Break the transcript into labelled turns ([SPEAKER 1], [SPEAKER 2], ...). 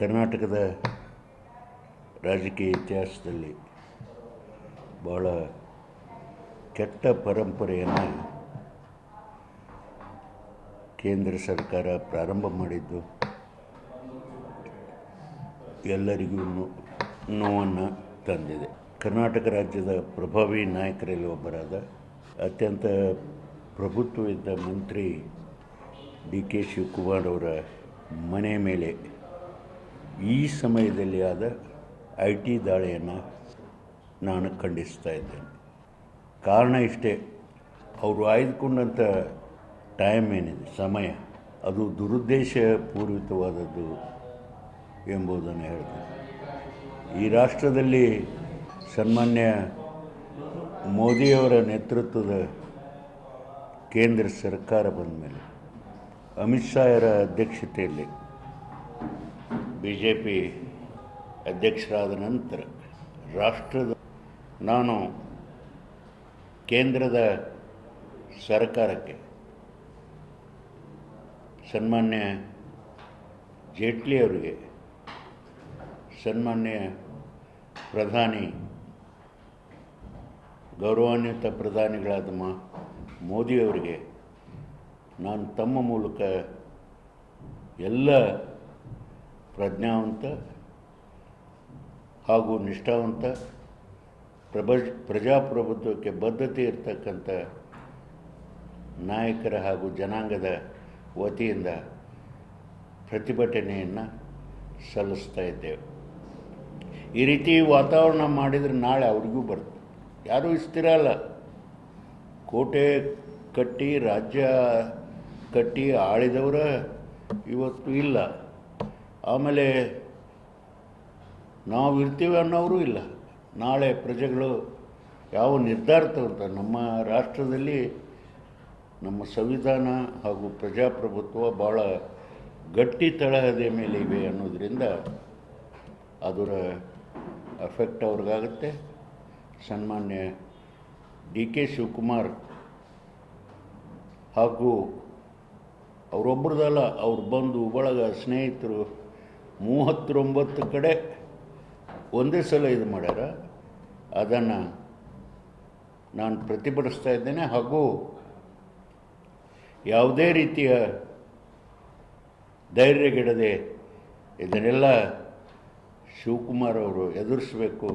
[SPEAKER 1] ಕರ್ನಾಟಕದ ರಾಜಕೀಯ ಇತಿಹಾಸದಲ್ಲಿ ಭಾಳ ಕೆಟ್ಟ ಪರಂಪರೆಯನ್ನು ಕೇಂದ್ರ ಸರ್ಕಾರ ಪ್ರಾರಂಭ ಮಾಡಿದ್ದು. ಎಲ್ಲರಿಗೂ ನೋವನ್ನು ತಂದಿದೆ. ಕರ್ನಾಟಕ ರಾಜ್ಯದ ಪ್ರಭಾವಿ ನಾಯಕರಲ್ಲಿ ಒಬ್ಬರಾದ ಅತ್ಯಂತ ಪ್ರಭುತ್ವವಿದ್ದ ಮಂತ್ರಿ ಡಿ ಕೆ ಶಿವಕುಮಾರ್ ಅವರ ಮನೆ ಮೇಲೆ ಈ ಸಮಯದಲ್ಲಿ ಆದ ಐ ಟಿ ದಾಳಿಯನ್ನು ನಾನು ಖಂಡಿಸ್ತಾ ಇದ್ದೇನೆ. ಕಾರಣ ಇಷ್ಟೇ, ಅವರು ಆಯ್ದುಕೊಂಡಂಥ ಟೈಮ್ ಏನಿದೆ, ಸಮಯ, ಅದು ದುರುದ್ದೇಶಪೂರಿತವಾದದ್ದು ಎಂಬುದನ್ನು ಹೇಳ್ತೇನೆ. ಈ ರಾಷ್ಟ್ರದಲ್ಲಿ ಸನ್ಮಾನ್ಯ ಮೋದಿಯವರ ನೇತೃತ್ವದ ಕೇಂದ್ರ ಸರ್ಕಾರ ಬಂದ ಮೇಲೆ ಅಮಿತ್ ಶಾಯರ ಅಧ್ಯಕ್ಷತೆಯಲ್ಲಿ ಬಿ ಜೆ ಪಿ ಅಧ್ಯಕ್ಷರಾದ ನಂತರ ರಾಷ್ಟ್ರದ ನಾನು ಕೇಂದ್ರದ ಸರ್ಕಾರಕ್ಕೆ ಸನ್ಮಾನ್ಯ ಜೇಟ್ಲಿ ಅವರಿಗೆ ಸನ್ಮಾನ್ಯ ಪ್ರಧಾನಿ, ಗೌರವಾನ್ವಿತ ಪ್ರಧಾನಿಗಳಾದ ಮಾ ಮೋದಿಯವರಿಗೆ ನಾನು ತಮ್ಮ ಮೂಲಕ ಎಲ್ಲ ಪ್ರಜ್ಞಾವಂತ ಹಾಗೂ ನಿಷ್ಠಾವಂತ ಪ್ರಭ, ಪ್ರಜಾಪ್ರಭುತ್ವಕ್ಕೆ ಬದ್ಧತೆ ಇರತಕ್ಕಂಥ ನಾಯಕರ ಹಾಗೂ ಜನಾಂಗದ ವತಿಯಿಂದ ಪ್ರತಿಭಟನೆಯನ್ನು ಸಲ್ಲಿಸ್ತಾ ಇದ್ದೇವೆ. ಈ ರೀತಿ ವಾತಾವರಣ ಮಾಡಿದರೆ ನಾಳೆ ಅವ್ರಿಗೂ ಬರ್ತದೆ ಯಾರೂ ಇಸ್ತಿರಲ್ಲ ಕೋಟೆ ಕಟ್ಟಿ, ರಾಜ್ಯ ಕಟ್ಟಿ ಆಳಿದವರ ಇವತ್ತು ಇಲ್ಲ. ಆಮೇಲೆ ನಾವು ಇರ್ತೀವಿ ಅನ್ನೋರು ಇಲ್ಲ. ನಾಳೆ ಪ್ರಜೆಗಳು ಯಾವ ನಿರ್ಧಾರ ತಗೊಳ್ತಾರೆ? ನಮ್ಮ ರಾಷ್ಟ್ರದಲ್ಲಿ ನಮ್ಮ ಸಂವಿಧಾನ ಹಾಗೂ ಪ್ರಜಾಪ್ರಭುತ್ವ ಭಾಳ ಗಟ್ಟಿ ತಳಹದಿಯ ಮೇಲೆ ಇವೆ ಅನ್ನೋದರಿಂದ ಅದರ ಎಫೆಕ್ಟ್ ಅವ್ರಿಗಾಗುತ್ತೆ. ಸನ್ಮಾನ್ಯ ಡಿ ಕೆ ಶಿವಕುಮಾರ್ ಹಾಗೂ ಅವರೊಬ್ಬರದಲ್ಲ ಅವ್ರು ಬಂದು ಬಳಗ ಸ್ನೇಹಿತರು ಮೂವತ್ತೊಂಬತ್ತು ಕಡೆ ಒಂದೇ ಸಲ ಇದು ಮಾಡ್ಯಾರ. ಅದನ್ನು ನಾನು ಪ್ರತಿಭಟಿಸ್ತಾ ಇದ್ದೇನೆ. ಹಾಗೂ ಯಾವುದೇ ರೀತಿಯ ಧೈರ್ಯಗೆಡದೆ ಇದನ್ನೆಲ್ಲ ಶಿವಕುಮಾರ್ ಅವರು ಎದುರಿಸಬೇಕು.